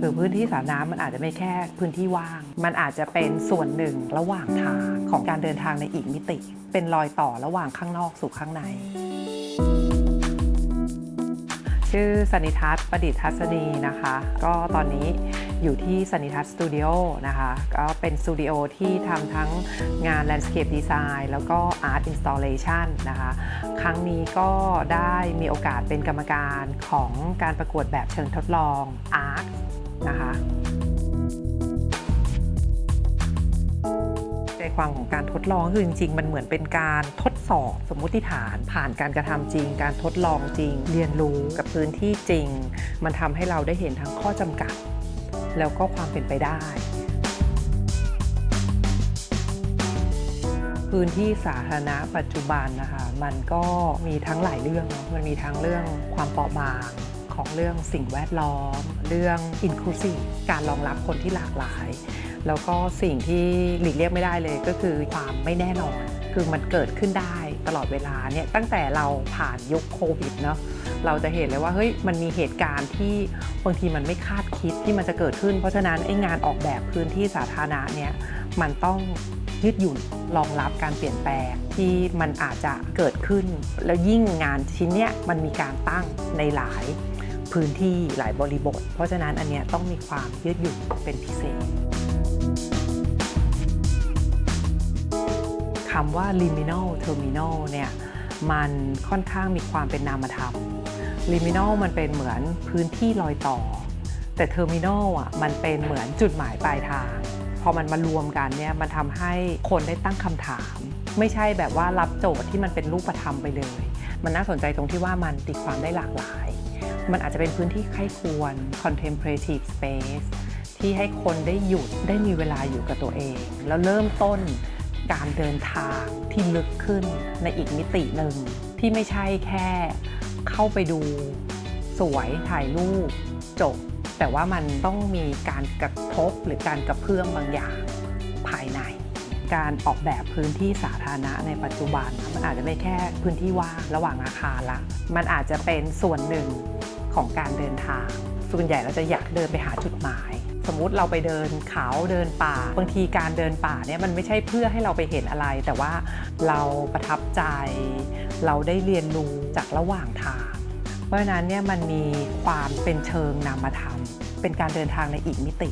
คือพื้นที่สาธารณะมันอาจจะไม่แค่พื้นที่ว่าง มันอาจจะเป็นส่วนหนึ่งระหว่างทางของการเดินทางในอีกมิติ เป็นรอยต่อระหว่างข้างนอกสู่ข้างใน ชื่อสนิทัศน์ประดิษฐ์ทัศนีนะคะ ก็ตอนนี้อยู่ที่สนิทัศน์สตูดิโอนะคะ ก็เป็นสตูดิโอที่ทำทั้งงาน Landscape Design แล้วก็ Art Installation นนะคะ ครั้งนี้ก็ได้มีโอกาสเป็นกรรมการของการประกวดแบบเชิงทดลอง Art นะคะใจความของการทดลองคือจริงๆ มันเหมือนเป็นการทดสอบสมมุติฐานผ่านการกระทำจริง การทดลองจริง เรียนรู้กับพื้นที่จริง มันทำให้เราได้เห็นทั้งข้อจำกัด แล้วก็ความเป็นไปได้ พื้นที่สาธารณะปัจจุบันนะคะมันก็มีทั้งหลายเรื่องมันมีทั้งเรื่องความเปราะบาง ของเรื่องสิ่งแวดล้อม เรื่อง inclusive การรองรับคนที่หลากหลาย แล้วก็สิ่งที่หลีกเลี่ยงไม่ได้เลยก็คือความไม่แน่นอน คือมันเกิดขึ้นได้ตลอดเวลาเนี่ยตั้งแต่เราผ่านยุคโควิดเนาะเราจะเห็นเลยว่าเฮ้ยมันมีเหตุการณ์ที่บางทีมันไม่คาดคิดที่มันจะเกิดขึ้น เพราะฉะนั้นไอ้งานออกแบบพื้นที่สาธารณะเนี่ยมันต้องยืดหยุ่นรองรับการเปลี่ยนแปลงที่มันอาจจะเกิดขึ้น แล้วยิ่งงานชิ้นเนี้ยมันมีการตั้งในหลาย พื้นที่หลายบริบท เพราะฉะนั้นอันเนี้ยต้องมีความยืดหยุ่นเป็นพิเศษคำว่า liminal terminal เนี่ยมันค่อนข้างมีความเป็นนามธรรม liminal มันเป็นเหมือนพื้นที่รอยต่อ แต่ terminal อะมันเป็นเหมือนจุดหมายปลายทาง พอมันมารวมกันเนี่ยมันทำให้คนได้ตั้งคำถาม ไม่ใช่แบบว่ารับโจทย์ที่มันเป็นรูปธรรมไปเลย มันน่าสนใจตรงที่ว่ามันตีความได้หลากหลาย มันอาจจะเป็นพื้นที่ใคร่ควร contemplative space ที่ให้คนได้หยุดได้มีเวลาอยู่กับตัวเอง แล้วเริ่มต้นการเดินทางที่ลึกขึ้นในอีกมิติหนึ่ง ที่ไม่ใช่แค่เข้าไปดูสวยถ่ายรูปจบ แต่ว่ามันต้องมีการกระทบหรือการกระเพื่อมบางอย่างภายใน การออกแบบพื้นที่สาธารณะในปัจจุบัน มันอาจจะไม่แค่พื้นที่ว่างระหว่างอาคารละ มันอาจจะเป็นส่วนหนึ่ง ของการเดินทาง ส่วนใหญ่เราจะอยากเดินไปหาจุดหมาย สมมุติเราไปเดินเขาเดินป่า บางทีการเดินป่าเนี่ยมันไม่ใช่เพื่อให้เราไปเห็นอะไร แต่ว่าเราประทับใจ เราได้เรียนรู้จากระหว่างทาง เพราะฉะนั้นเนี่ยมันมีความเป็นเชิงนามธรรม เป็นการเดินทางในอีกมิติ